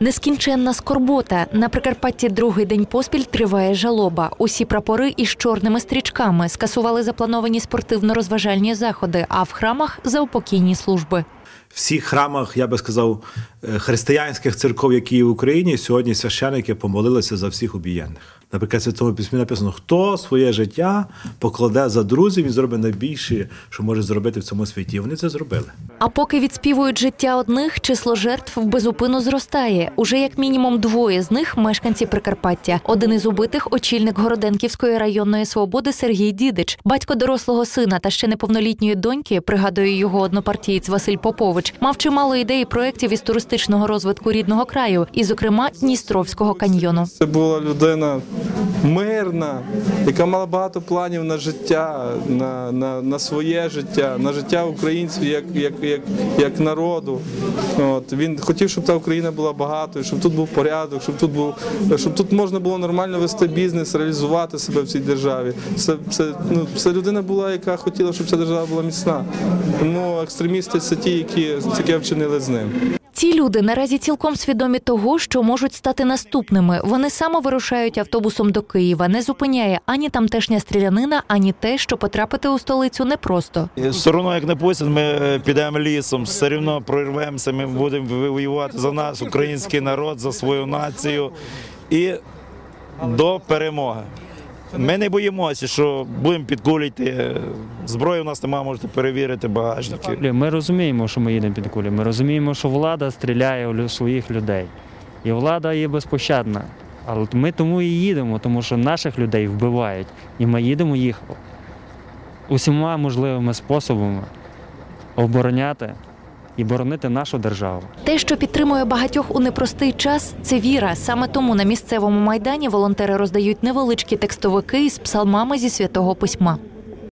Нескінченна скорбота на Прикарпатті другий день поспіль триває жалоба. Усі прапори із чорними стрічками скасували заплановані спортивно-розважальні заходи, а в храмах заупокійні служби. Всіх храмах, я би сказав, е, християнських церков, які є в Україні, сьогодні священики помолилися за всіх обієнних. Наприклад, в Святому письмі написано, хто своє життя покладе за друзів і зробить найбільше, що може зробити в цьому світі. Вони це зробили. А поки відспівують життя одних, число жертв безупину зростає. Уже як мінімум двоє з них мешканці Прикарпаття. Один із убитих очільник Городенківської районної свободи Сергій Дідич, батько дорослого сина та ще неповнолітньої доньки, пригадує його однопартієць Василь Попович, мав чимало ідей і проєктів із туристичного розвитку рідного краю, і, зокрема, Дністровського каньйону. Це була людина мирна, яка мала багато планів на життя, на, на, на своє життя, на життя українців як, як, як, як народу. От. Він хотів, щоб та Україна була багатою, щоб тут був порядок, щоб тут був, щоб тут можна було нормально вести бізнес, реалізувати себе в цій державі. Це, це, ну, це людина була, яка хотіла, щоб ця держава була міцна. Тому екстремісти це ті, які таке вчинили з ним. Ці люди наразі цілком свідомі того, що можуть стати наступними. Вони само вирушають автобусом до Києва. Не зупиняє ані тамтешня стрілянина, ані те, що потрапити у столицю непросто. Все одно, як не пустять, ми е, підемо лісом, все одно прорвемося, ми будемо воювати за наш український народ, за свою націю і до перемоги. Ми не боїмося, що будемо підкулити. Зброї у нас немає, можете перевірити багажники. Ми розуміємо, що ми їдемо під кулі. Ми розуміємо, що влада стріляє у своїх людей. І влада є безпощадна. Але ми тому і їдемо, тому що наших людей вбивають. І ми їдемо їх усіма можливими способами обороняти і боронити нашу державу. Те, що підтримує багатьох у непростий час, це віра. Саме тому на місцевому майдані волонтери роздають невеличкі текстовики із псалмами зі святого письма.